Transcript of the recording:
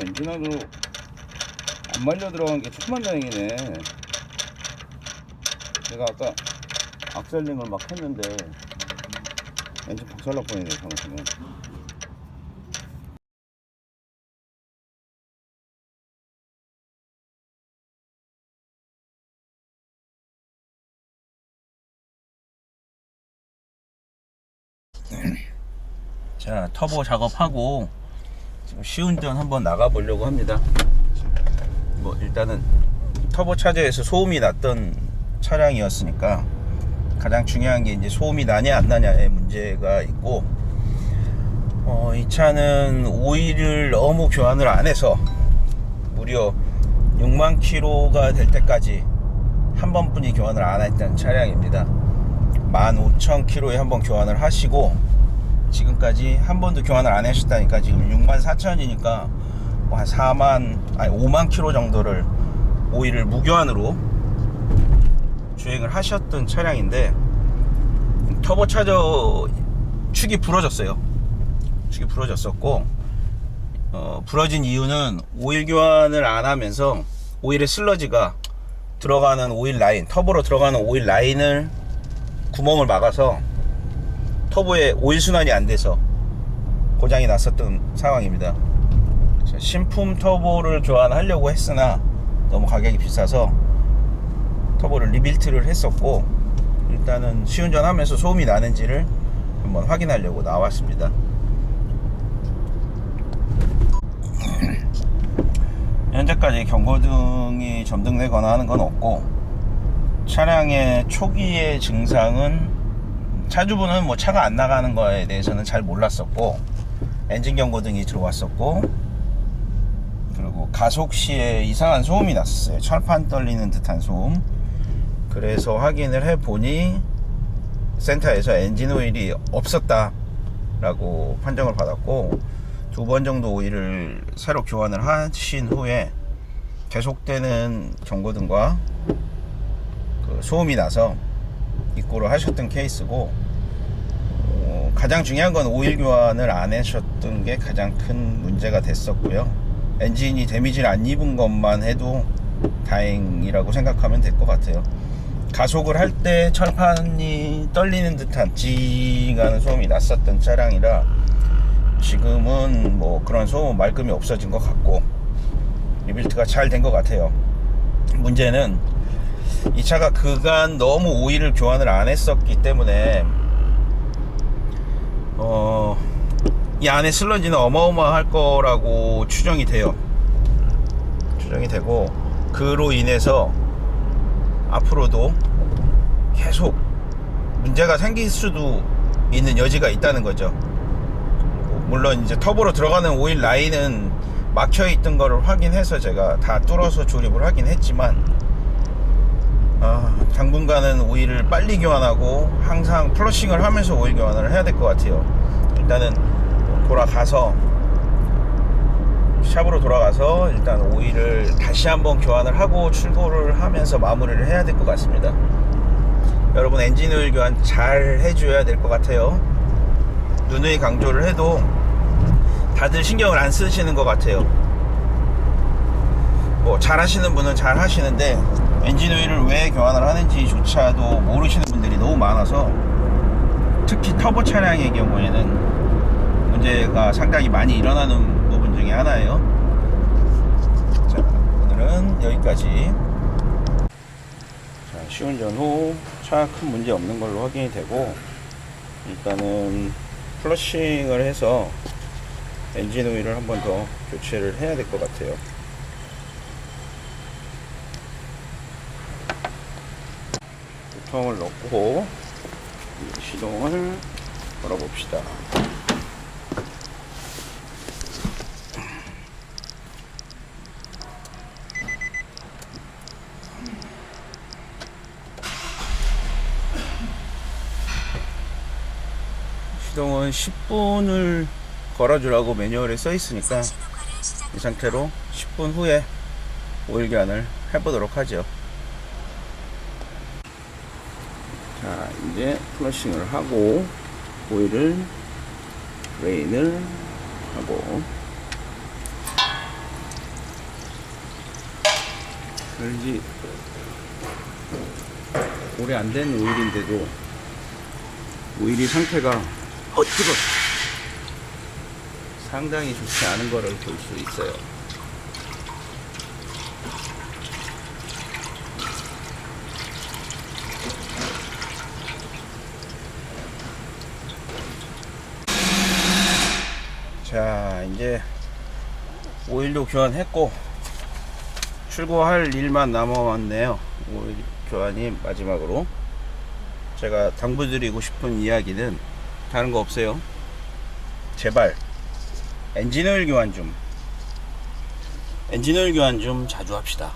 엔진하고 안 말려 들어간 게 조금만 다행이네. 내가 아까 악셀링을 막 했는데 엔진 박살 날 뻔했네 잠깐만. 자 터보 작업하고 지금 시운전 한번 나가 보려고 합니다. 뭐 일단은 터보 차저에서 소음이 났던 차량이었으니까 가장 중요한 게 이제 소음이 나냐 안 나냐의 문제가 있고 어, 이 차는 오일을 너무 교환을 안 해서 무려 6만 킬로가 될 때까지 한 번뿐이 교환을 안 했던 차량입니다. 15,000km에 한 번 교환을 하시고 지금까지 한 번도 교환을 안 하셨다니까 지금 6만 4천이니까 한 4만 아니 5만 킬로 정도를 오일을 무교환으로 주행을 하셨던 차량인데 터보 차저 축이 부러졌어요. 축이 부러졌었고 어, 부러진 이유는 오일 교환을 안 하면서 오일의 슬러지가 들어가는 오일 라인 터보로 들어가는 오일 라인을 구멍을 막아서 터보에 오일 순환이 안 돼서 고장이 났었던 상황입니다. 신품 터보를 교환하려고 했으나 너무 가격이 비싸서 터보를 리빌트를 했었고 일단은 시운전하면서 소음이 나는지를 한번 확인하려고 나왔습니다. 현재까지 경고등이 점등되거나 하는 건 없고 차량의 초기의 증상은 차주분은 뭐 차가 안 나가는 거에 대해서는 잘 몰랐었고 엔진 경고등이 들어왔었고 그리고 가속 시에 이상한 소음이 났었어요. 철판 떨리는 듯한 소음. 그래서 확인을 해 보니 센터에서 엔진 오일이 없었다 라고 판정을 받았고 두 번 정도 오일을 새로 교환을 하신 후에 계속되는 경고등과 그 소음이 나서 입고를 하셨던 케이스고 어, 가장 중요한 건 오일 교환을 안 하셨던 게 가장 큰 문제가 됐었고요. 엔진이 데미지를 안 입은 것만 해도 다행이라고 생각하면 될 것 같아요. 가속을 할 때 철판이 떨리는 듯한 찡 하는 소음이 났었던 차량이라 지금은 뭐 그런 소음 말끔히 없어진 것 같고 리빌트가 잘 된 것 같아요. 문제는 이 차가 그간 너무 오일을 교환을 안 했었기 때문에 어, 이 안에 슬러지는 어마어마할 거라고 추정이 돼요. 추정이 되고 그로 인해서 앞으로도 계속 문제가 생길 수도 있는 여지가 있다는 거죠. 물론 이제 터보로 들어가는 오일 라인은 막혀 있던 거를 확인해서 제가 다 뚫어서 조립을 하긴 했지만 아, 당분간은 오일을 빨리 교환하고 항상 플러싱을 하면서 오일 교환을 해야 될 것 같아요. 일단은 돌아가서 샵으로 돌아가서 일단 오일을 다시 한번 교환을 하고 출고를 하면서 마무리를 해야 될 것 같습니다. 여러분 엔진 오일 교환 잘 해줘야 될 것 같아요. 누누이 강조를 해도 다들 신경을 안 쓰시는 것 같아요. 뭐 잘하시는 분은 잘 하시는데 엔진 오일을 왜 교환을 하는지조차도 모르시는 분들이 너무 많아서 특히 터보 차량의 경우에는 문제가 상당히 많이 일어나는 부분 중에 하나예요. 자, 오늘은 여기까지. 자, 시운전 후 차 큰 문제 없는 걸로 확인이 되고 일단은 플러싱을 해서 엔진 오일을 한 번 더 교체를 해야 될 것 같아요. 통을 넣고 시동을 걸어봅시다. 시동은 10분을 걸어주라고 매뉴얼에 써 있으니까 이 상태로 10분 후에 오일 교환을 해보도록 하죠. 자 이제 플러싱을 하고 오일을 레인을 하고. 그런지 오래 안 된 오일인데도 오일이 상태가 어 뜨거 상당히 좋지 않은 것을 볼수 있어요. 자 이제 오일도 교환했고 출고할 일만 남아왔네요. 오일 교환이 마지막으로 제가 당부드리고 싶은 이야기는 다른 거 없어요. 제발 엔진오일 교환 좀 엔진오일 교환 좀 자주 합시다.